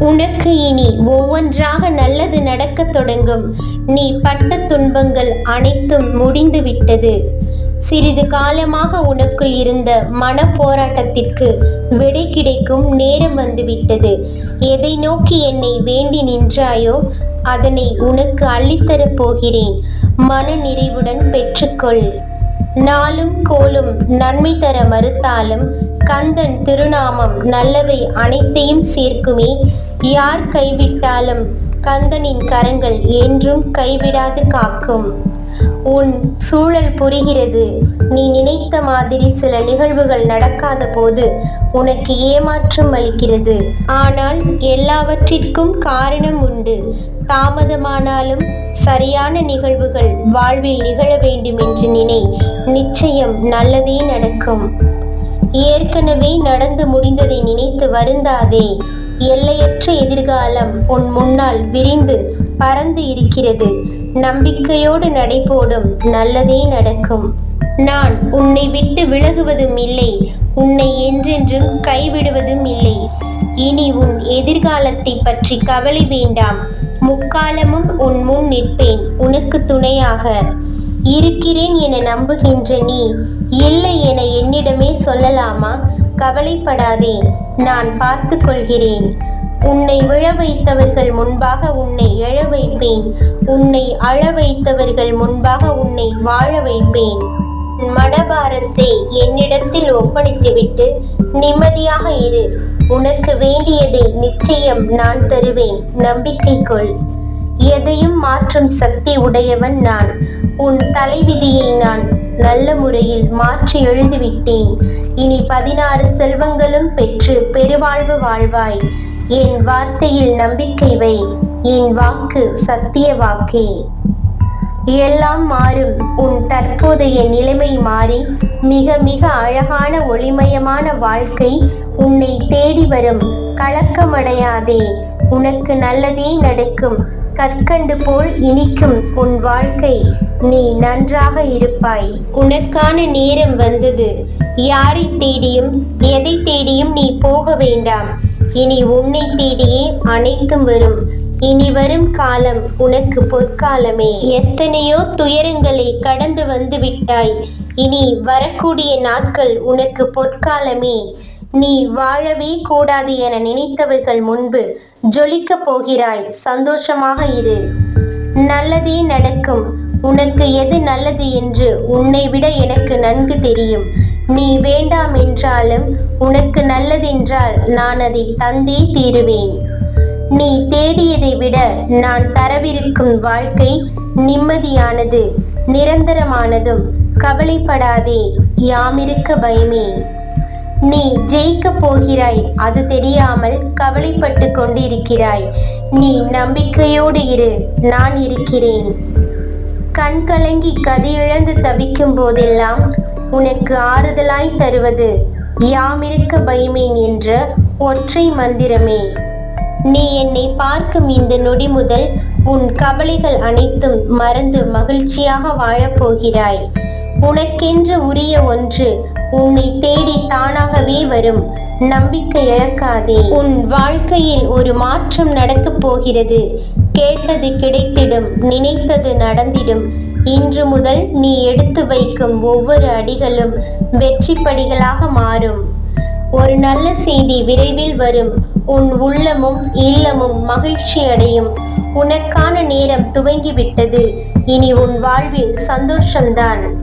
உனக்கு இனி ஒவ்வொன்றாக நல்லது நடக்கத் தொடங்கும். நீ பட்ட துன்பங்கள் அனைத்தும் முடிந்து விட்டது சிறிது காலமாக உனக்குள் இருந்த மன போராட்டத்திற்கு விடை கிடைக்கும் நேரம் வந்துவிட்டது. எதை நோக்கி என்னை வேண்டி நின்றாயோ அதனை உனக்கு அள்ளித்தரப் போகிறேன். மன நிறைவுடன் பெற்றுக்கொள். நாளும் கோலும் நன்மை தர மறுத்தாலும் கந்தன் திருநாமம் நல்லவை அனைத்தையும் சேர்க்குமே. யார் கைவிட்டாலும் கந்தனின் கரங்கள் என்றும் கைவிடாது காக்கும். உன் சூழல் புரிகிறது. நீ நினைத்த மாதிரி சில நிகழ்வுகள் நடக்காத போது உனக்கு ஏமாற்றம் அளிக்கிறது. ஆனால் எல்லாவற்றிற்கும் காரணம் உண்டு. தாமதமானாலும் சரியான நிகழ்வுகள் வாழ்வில் நிகழ வேண்டும் என்று நினை. நிச்சயம் நல்லதே நடக்கும். ஏற்கனவே நடந்து முடிந்ததை நினைத்து வருந்தாதே. எல்லையற்ற எதிர்காலம் உன் முன்னால் விரிந்து பறந்து இருக்கிறது. நம்பிக்கையோடு நடைபோடும் நல்லதே நடக்கும். நான் உன்னை விட்டு விலகுவதும் இல்லை. உன்னை என்றென்றும் கைவிடுவதும் இல்லை. இனி உன் எதிர்காலத்தை பற்றி கவலை வேண்டாம். முக்காலமும் உன் முன் நிற்பேன். உனக்கு துணையாக இருக்கிறேன் என நம்புகின்ற நீ இல்லை என என்னிடமே சொல்லலாமா? கவலைப்படாதே நான் பார்த்து கொள்கிறேன் உன்னை விழ வைத்தவர்கள் முன்பாக உன்னை எழ வைப்பேன். உன்னை அழ வைத்தவர்கள் முன்பாக உன்னை வாழ வைப்பேன். மனபாரத்தை என்னிடத்தில் ஒப்படைத்துவிட்டு நிம்மதியாக இரு. உனக்கு வேண்டியதை நிச்சயம் நான் தருவேன். நம்பிக்கை கொள். எதையும் மாற்றும் சக்தி உடையவன் நான். உன் தலைவிதியை நான் நல்ல முறையில் மாற்றி எழுதிவிட்டேன். இனி பதினாறு செல்வங்களும் பெற்று பெருவாழ்வு வாழ்வாய். என் வார்த்தையில் நம்பிக்கை வை என் வாக்கு சத்திய வாக்கே. எல்லாம் மாறும் உன் தற்போதைய நிலைமை மாறி மிக மிக அழகான ஒளிமயமான வாழ்க்கை உன்னை தேடி வரும். கலக்கமடையாதே உனக்கு நல்லதே நடக்கும். கற்கண்டு போல் இனிக்கும் உன் வாழ்க்கை நீ நன்றாக இருப்பாய். உனக்கான நேரம் வந்தது. யாரை தேடியும் எதை தேடியும் நீ போக வேண்டாம். இனி உன்னை தேடியே அனைத்தும் வரும். இனி வரும் காலம் உனக்கு பொற்காலமே. எத்தனையோ துயரங்களை கடந்து வந்து விட்டாய். இனி வரக்கூடிய நாட்கள் உனக்கு பொற்காலமே. நீ வாழவே கூடாது என நினைத்தவர்கள் முன்பு ஜொலிக்க போகிறாய். சந்தோஷமாக இரு. நல்லதே நடக்கும். உனக்கு எது நல்லது என்று உன்னை விட எனக்கு நன்கு தெரியும். நீ வேண்டாம் என்றாலும் உனக்கு நல்லதென்றால் நான் அதை தந்தே தீருவேன். நீ தேடியதை விட நான் தரவிருக்கும் வாழ்க்கை நிம்மதியானது நிரந்தரமானதும். கவலைப்படாதே யாமிருக்க பயமே. நீ ஜெயிக்க போகிறாய் அது தெரியாமல் கவலைப்பட்டு கொண்டிருக்கிறாய். நீ நம்பிக்கையோடு இரு நான் இருக்கிறேன். கண் கலங்கி கதியிழந்து தவிக்கும் போதெல்லாம் உனக்கு ஆறுதலாய் தருவது யாமிருக்க பயமேன் என்ற ஒற்றை மந்திரமே. நீ என்னை பார்க்கும் இந்த நொடி முதல் உன் கவலைகள் அனைத்தும் மறந்து மகிழ்ச்சியாக வாழப்போகிறாய். உனக்கென்று உரிய ஒன்று உன்னை தேடி தானாகவே வரும். நம்பிக்கை இழக்காதே. உன் வாழ்க்கையில் ஒரு மாற்றம் நடக்கப் போகிறது. கேட்டது கிடைத்திடும் நினைத்தது நடந்திடும். இன்று முதல் நீ எடுத்து வைக்கும் ஒவ்வொரு அடிகளும் வெற்றி படிகளாக மாறும். ஒரு நல்ல செய்தி விரைவில் வரும். உன் உள்ளமும் இல்லமும் மகிழ்ச்சி அடையும். உனக்கான நேரம் துவங்கிவிட்டது. இனி உன் வாழ்வில் சந்தோஷம்தான்.